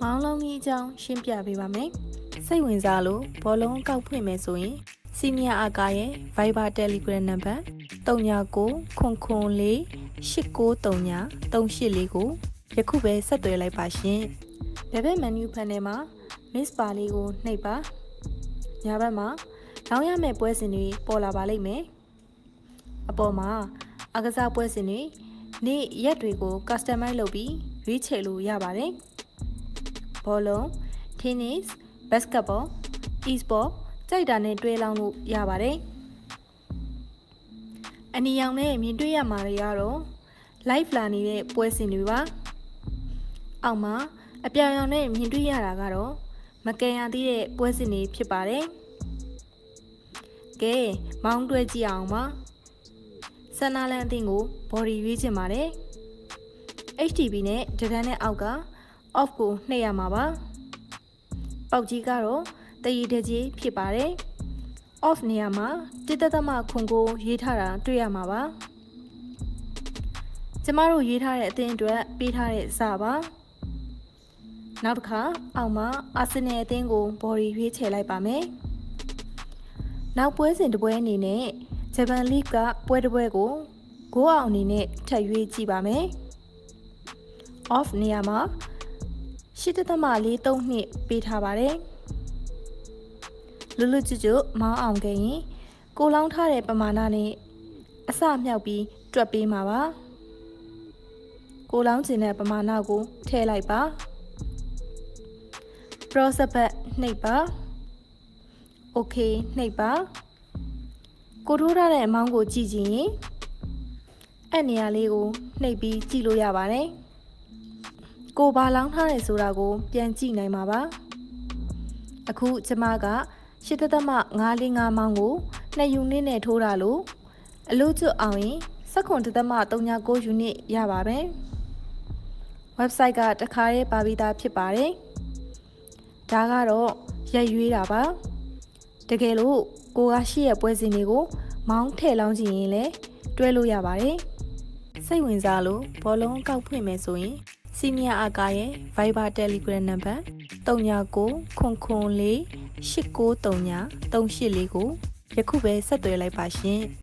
မောင်းလုံးကြီးအကြောင်းရှင်းပြပေးပါမယ်။စိတ်ဝင်စားလို့ဘောလုံးကောက်ဖွင့်မယ်ဆိုရင်စီနီယာအာကာရဲ့ Viber Telegram နံပါတ်39ခွန်ခွန်လေး8939 384ကိုယခုပဲဆက်သွယ်လိုက်ပါရှင်။ဘယ်ဘက် menu ဖန်ထဲမှာ Miss ပါလေးကိုနှိပ်ပါ။ညာဘက်မှာလောင်းရမယ့်ပွဲစဉ်တွေပေါ်လာပါလိမ့်မယ်။အပေါ်မှာအကစားပွဲစဉ်တွေနေ့ရက်တွေကို customize လုပ်ပြီးရွေးချယ်လို့ရပါတယ်။ ဘောလုံး tennis basketball e-sport ကြိုက်တာနဲ့တွဲလောင်းလို့ရပါတယ်။အနီရောင်နဲ့မြင်တွေ့ရမှာတွေကတော့ live လာနေတဲ့ပွဲစဉ်တွေပါ။အောက်မှာအပြောင်ရောင်နဲ့မြင်တွေ့ရတာကတော့မကန်ရသေးတဲ့ပွဲစဉ်တွေဖြစ်ပါတယ်။ကဲမောင်းတွဲကြည့်အောင်ပါ။ဆန္ဒလန်အသင်းကို body ရွေးချင်ပါတယ်။ HTB နဲ့ဒဒန်းနဲ့အောက်က off ကိုနှိပ်ရမှာပါ။ပေါက်ကြီးကတော့တရီတကြီးဖြစ်ပါတယ်။ off နေရာမှာတိတသမခွန်ကိုရေးထားတာတွေ့ရမှာပါ။ကျမတို့ရေးထားတဲ့အသင်းအတွက်ပေးထားတဲ့စာပါ။နောက်တစ်ခါအောက်မှာအာဆင်နယ်အသင်းကို body ရွေးချယ်လိုက်ပါမယ်။နောက်ပွဲစဉ်တစ်ပွဲအနေနဲ့ဂျပန်လိကပွဲတစ်ပွဲကိုဂိုးအောင်အနေနဲ့ထပ်ရွေးကြည့်ပါမယ်။ off နေရာမှာ 8.43နှစ်ပေးထားပါတယ်။လွတ်လွတ်ကျွတ်ကျွတ်မောင်းအောင်ခဲ့ရင်ကိုလောင်းထားတဲ့ပမာဏနဲ့အစမြောက်ပြီးတွက်ပေးမှာပါ။ကိုလောင်းကျင်တဲ့ပမာဏကိုထည့်လိုက်ပါ။ process နှိပ်ပါ okay နှိပ်ပါကိုထိုးထားတဲ့အမောင်းကိုကြည့်ကြည့်ရင်အဲ့နေရာလေးကိုနှိပ်ပြီးကြည့်လို့ရပါတယ် ကိုဘာလောင်းထားတယ်ဆိုတာကို ပြန်ကြည့်နိုင်မှာပါအခုကျမက8.545မောင်းကို2ယူနစ်နဲ့ထိုးတာလို့အလို့ကျွတ်အောင်ရင်19.39ယူနစ်ရပါပဲ website ကတခါရေးပါပြီးသားဖြစ်ပါတယ်ဒါကတော့ရက်ရွေးတာပါတကယ်လို့ကိုကရှိရဲ့ပွဲစဉ်တွေကိုမောင်းထည့်လောင်းကြည့်ရင်လည်းတွဲလို့ရပါတယ်စိတ်ဝင်စားလို့ဘောလုံးကောက်ဖွင့်မယ်ဆိုရင် စီနီယာအာကာရဲ့ Viber Telegram နံပါတ်39ခွန်ခွန်လေး8939 384ကိုယခုပဲဆက်သွယ်လိုက်ပါရှင်